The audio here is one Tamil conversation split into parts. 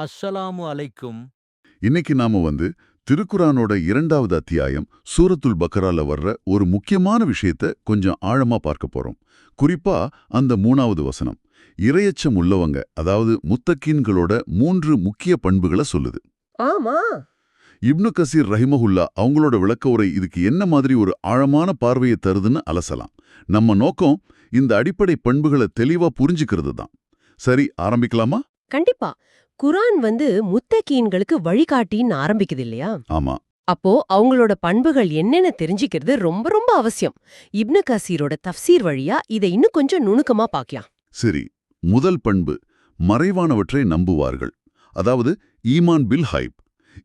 அஸ்ஸலாமு அலைக்கும். இன்னைக்கு நாம வந்து திருக்குரானோட இரண்டாவது அத்தியாயம் சூரத்துல் பக்கரால வர்ற ஒரு முக்கியமான விஷயத்த கொஞ்சம் ஆழமா பார்க்க போறோம். குறிப்பா அந்த மூணாவது வசனம் இரையச்சம் உள்ளவங்க அதாவது முத்தக்கீன்களோட மூன்று முக்கிய பண்புகளை சொல்லுது. ஆமா. இப்னு கசீர் ரஹிமஹுல்லா அவங்களோட விளக்க உரை இதுக்கு என்ன மாதிரி ஒரு ஆழமான பார்வையை தருதுன்னு அலசலாம். நம்ம நோக்கம் இந்த அடிப்படை பண்புகளை தெளிவா புரிஞ்சுக்கிறது தான். சரி ஆரம்பிக்கலாமா? கண்டிப்பா. குரான் வந்து முத்தகீன்களுக்கு வழிகாட்டின்னு ஆரம்பிக்குது இல்லையா ஆமா. அப்போ அவங்களோட பண்புகள் என்னென்ன தெரிஞ்சுக்கிறது ரொம்ப ரொம்ப அவசியம். இப்னு கசீரோட தஃப்சீர் வழியா இதை இன்னும் கொஞ்சம் நுணுக்கமா பாக்கலாம். சரி முதல் பண்பு மறைவானவற்றை நம்புவார்கள். அதாவது ஈமான் பில் ஹைப்.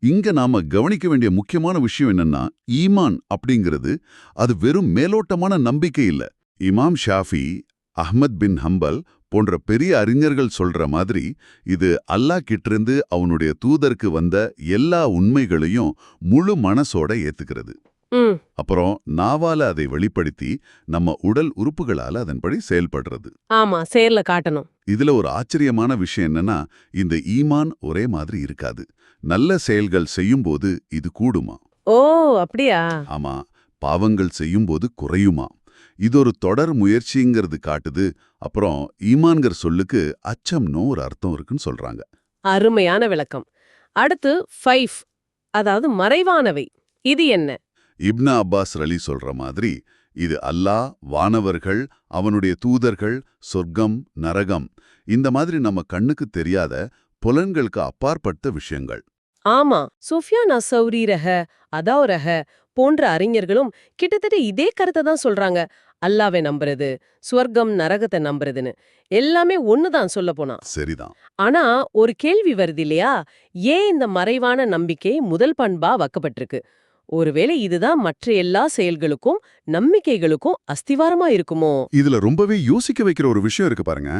இங்க நாம கவனிக்க வேண்டிய முக்கியமான விஷயம் என்னன்னா ஈமான் அப்படிங்கிறது அது வெறும் மேலோட்டமான நம்பிக்கை இல்ல. இமாம் ஷாஃபி அஹ்மத் பின் ஹம்பல் போன்ற பெரிய அறிஞர்கள் சொல்ற மாதிரி இது அல்லாஹ் கிட்டிருந்து அவனுடைய தூதருக்கு வந்த எல்லா உண்மைகளையும் முழு மனசோட ஏத்துக்கிறது. அப்புறம் நாவால அதை வெளிப்படுத்தி நம்ம உடல் உறுப்புகளால அதன்படி செயல்படுறது. ஆமா சேர்ல காட்டணும். இதுல ஒரு ஆச்சரியமான விஷயம் என்னன்னா இந்த ஈமான் ஒரே மாதிரி இருக்காது. நல்ல செயல்கள் செய்யும்போது இது கூடுமா? ஓ அப்படியா? ஆமா பாவங்கள் செய்யும்போது குறையுமா? இது ஒரு தொடர் முயற்சிங்கிறது காட்டுது. அப்புறம் ஈமான்கிற சொல்லுக்கு அச்சம்னு ஒரு அர்த்தம் இருக்குன்னு சொல்றாங்க. அருமையான விளக்கம். அடுத்து ஃபைவ் அதாவது மறைவானவை. இது என்ன? இப்ன அப்பாஸ் ரலி சொல்ற மாதிரி இது அல்லாஹ் வானவர்கள் அவனுடைய தூதர்கள் சொர்க்கம் நரகம். இந்த மாதிரி நம்ம கண்ணுக்கு தெரியாத புலன்களுக்கு அப்பாற்பட்ட விஷயங்கள். ஆமா சுஃபியான் அசௌரி ரஹ அதாவ் ரஹ போன்ற அறிஞர்களும் கிட்டத்தட்ட இதே கருத்தை தான் சொல்றாங்க. அல்லாவை நம்புறது ஸ்வர்க்கம் நரகத்தை நம்புறதுன்னு. எல்லாமே ஒண்ணுதான் சொல்ல போனா. சரிதான். ஆனா ஒரு கேள்வி வருது இல்லையா? ஏன் இந்த மறைவான நம்பிக்கை முதல் பண்பா வைக்கப்பட்டிருக்கு? ஒருவேளை இதுதான் மற்ற எல்லா செயல்களுக்கும் நம்பிக்கைகளுக்கும் அஸ்திவாரமா இருக்குமோ? இதுல ரொம்பவே யோசிக்க வைக்கிற ஒரு விஷயம் இருக்கு பாருங்க.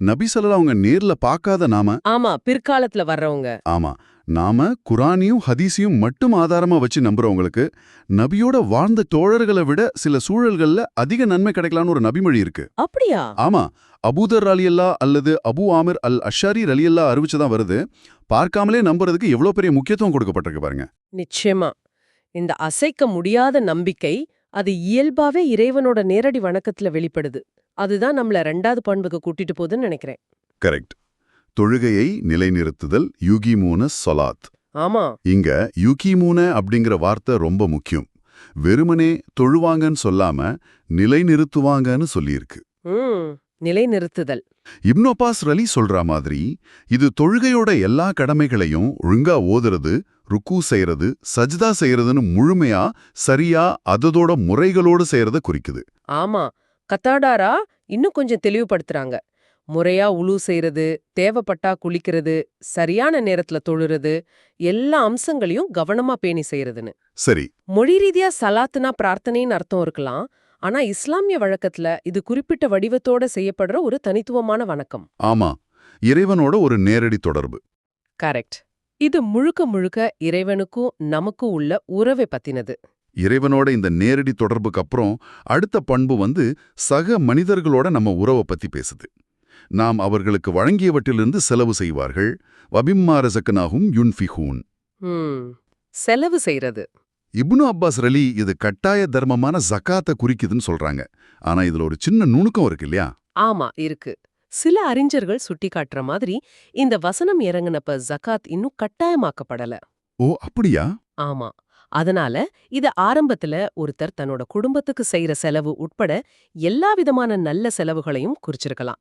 நபி ஸல்லல்லாஹு அவங்க நேர்ல பார்க்காத நாம ஆமா பிற்காலத்துல வர்றவங்க. ஆமா நாம குரானையும் ஹதீஸையும் மட்டும் ஆதாரமா வச்சு நம்புறவங்களுக்கு நபியோட வாழ்ந்த தோழர்களை விட சில சூழல்கள்ல அதிக நன்மை கிடைக்கலாம்னு ஒரு நபிமொழி இருக்கு. அப்படியா? ஆமா. அபூதர் அலியல்லா அல்லது அபு ஆமிர் அல் அஷாரி ரலியல்லா அறிவிச்சுதான் வருது. பார்க்காமலே நம்புறதுக்கு எவ்வளவு பெரிய முக்கியத்துவம் கொடுக்கப்பட்டிருக்கு பாருங்க. நிச்சயமா. இந்த அசைக்க முடியாத நம்பிக்கை அது இயல்பாவே இறைவனோட நேரடி வணக்கத்துல வெளிப்படுது. அதுதான் நம்மள ரெண்டாவது பண்புக்கு கூட்டிட்டு போகுதுன்னு நினைக்கிறேன். கரெக்ட். தொழுகையை நிலைநிறுத்துதல் யுகிமூன சொலாத். ஆமா. இங்க யுகிமூன அப்படிங்கிற வார்த்தை ரொம்ப முக்கியம். வெறுமனே தொழுவாங்கன்னு சொல்லாம நிலைநிறுத்துவாங்கன்னு சொல்லியிருக்கு. நிலைநிறுத்துதல். இப்னு அப்பாஸ் ரலி சொல்ற மாதிரி இது தொழுகையோட எல்லா கடமைகளையும் ஒழுங்கா ஓதுறது ருக்கு செய்யறது சஜ்தா செய்யறதுன்னு முழுமையா சரியா அததோட முறைகளோடு செய்யறத குறிக்குது. ஆமா. கத்தாடாரா இன்னும் கொஞ்சம் தெளிவுபடுத்துறாங்க. முறையா உழு செய்யறது தேவைப்பட்டா குளிக்கிறது சரியான நேரத்துல தொழுறது எல்லா அம்சங்களையும் கவனமா பேணி செய்யறதுன்னு சரி. மொழி ரீதியா சலாத்துனா பிரார்த்தனைன்னு அர்த்தம் இருக்கலாம். ஆனா இஸ்லாமிய வழக்கத்துல இது குறிப்பிட்ட வடிவத்தோட செய்யப்படுற ஒரு தனித்துவமான வணக்கம். ஆமா. இறைவனோட ஒரு நேரடி தொடர்பு. கரெக்ட். இது முழுக்க முழுக்க இறைவனுக்கும் நமக்கும் உள்ள உறவை பத்தினது. இறைவனோட இந்த நேரடி தொடர்புக்கு அப்புறம் அடுத்த பண்பு வந்து சக மனிதர்களோட நம்ம உறவை பத்தி பேசுது. நாம் அவர்களுக்கு வழங்கியவற்றிலிருந்து செலவு செய்வார்கள். வபிம்மாரசக்கனாகும் யுன்ஃபிஹூன் செலவு செய்யறது இப்னு அப்பாஸ் ரலி இது கட்டாய தர்மமான ஜக்காத்தை குறிக்குதுன்னு சொல்றாங்க. ஆனா இதுல ஒரு சின்ன நுணுக்கம் இருக்கு இல்லையா? ஆமா இருக்கு. சில அறிஞர்கள் சுட்டிக்காட்டுற மாதிரி இந்த வசனம் இறங்குனப்ப ஜகாத் இன்னும் கட்டாயமாக்கப்படல. ஓ அப்படியா? ஆமா. அதனால இது ஆரம்பத்துல ஒருத்தர் தன்னோட குடும்பத்துக்கு செய்யற செலவு உட்பட எல்லா விதமான நல்ல செலவுகளையும் குறிச்சிருக்கலாம்.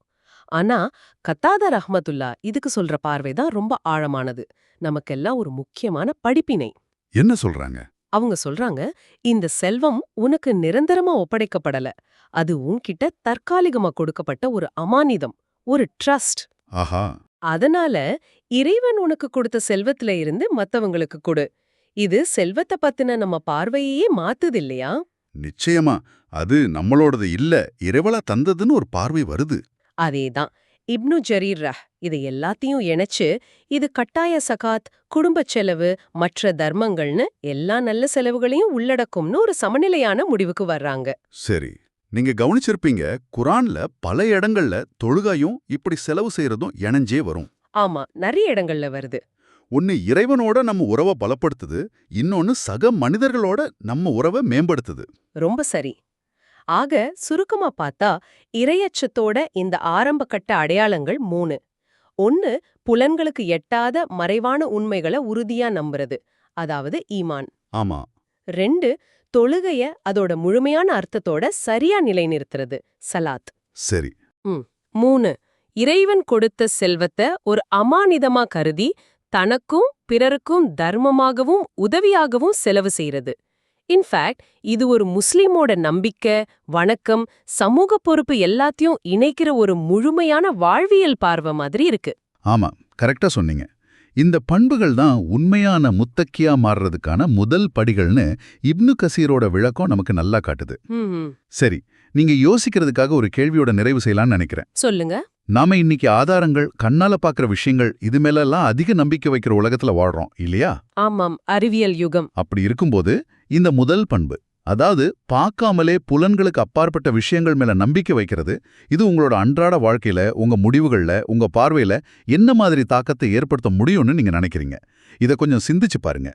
ஆனா கத்தாதா ரஹ்மத்துல்லா இதுக்கு சொல்ற பார்வைதான் ரொம்ப ஆழமானது. நமக்கெல்லாம் ஒரு முக்கியமான படிப்பினை. என்ன சொல்றாங்க? அவங்க சொல்றாங்க இந்த செல்வம் உனக்கு நிரந்தரமா ஒப்படைக்கப்படல. அது உன்கிட்ட தற்காலிகமா கொடுக்கப்பட்ட ஒரு அமானிதம் ஒரு ட்ரஸ்ட் ஆஹா. அதனால இறைவன் உனக்கு கொடுத்த செல்வத்துல இருந்து மத்தவங்களுக்கு கொடு. இது செல்வத்தை பத்தின நம்ம பார்வையே மாத்துது இல்லையா? நிச்சயமா. அது நம்மளோடது இல்ல. இறைவலா தந்ததுன்னு ஒரு பார்வை வருது. அதேதான். இப்னு ஜரீர் ரஹ் இதை எல்லாத்தையும் இணைச்சு இது கட்டாய சகாத் குடும்பச் செலவு மற்ற தர்மங்கள்னு எல்லா நல்ல செலவுகளையும் உள்ளடக்கும்னு ஒரு சமநிலையான முடிவுக்கு வர்றாங்க. சரி. நீங்க கவனிச்சிருப்பீங்க குரான்ல பல இடங்கள்ல தொழுகையும் இப்படி செலவு செய்யறதும் இணைஞ்சே வரும். ஆமா நிறைய இடங்கள்ல வருது. ஒன்னு இறைவனோட நம்ம உறவை பலப்படுத்துது இன்னொன்னு சக மனிதர்களோட நம்ம உறவை மேம்படுத்துது. ரொம்ப சரி. ஆக சுருக்கமா பார்த்தா இரையச்சத்தோட இந்த ஆரம்பகட்ட அடையாளங்கள் மூணு. ஒன்னு புலன்களுக்கு எட்டாத மறைவான உண்மைகளை உறுதியா நம்புறது அதாவது ஈமான். ஆமா. ரெண்டு தொழுகைய அதோட முழுமையான அர்த்தத்தோட சரியா நிலைநிறுத்துறது சலாத். சரி. மூணு இறைவன் கொடுத்த செல்வத்தை ஒரு அமானிதமா கருதி தனக்கும் பிறருக்கும் தர்மமாகவும் உதவியாகவும் செலவு செய்யறது இன்ஃபேக்ட் இது ஒரு முஸ்லிமோட நம்பிக்கை வணக்கம் சமூக பொறுப்பு எல்லாத்தையும் இணைக்கிற ஒரு முழுமையான வாழ்வியல் பார்வை மாதிரி இருக்கு. ஆமா கரெக்டா சொன்னீங்க. இந்த பண்புகள் தான் உண்மையான முத்தக்கியா மாறுறதுக்கான முதல் படிகள்னு இப்னு கசீரோட விளக்கம் நமக்கு நல்லா காட்டுது. சரி நீங்க யோசிக்கிறதுக்காக ஒரு கேள்வியோட நிறைவு செய்யலாம்னு நினைக்கிறேன். சொல்லுங்க. நாம இன்னைக்கு ஆதாரங்கள் கண்ணால பாக்குற விஷயங்கள் இது மேலெல்லாம் அதிக நம்பிக்கை வைக்கிற உலகத்துல வாழ்றோம் இல்லையா? ஆமாம் அறிவியல் யுகம். அப்படி இருக்கும்போது இந்த முதல் பண்பு. அதாவது பார்க்காமலே புலன்களுக்கு அப்பாற்பட்ட விஷயங்கள் மேல நம்பிக்கை வைக்கிறது இது உங்களோட அன்றாட வாழ்க்கையில உங்க முடிவுகள்ல உங்க பார்வையில என்ன மாதிரி தாக்கத்தை ஏற்படுத்த முடியும்னு நீங்க நினைக்கிறீங்க. இத கொஞ்சம் சிந்திச்சு பாருங்க.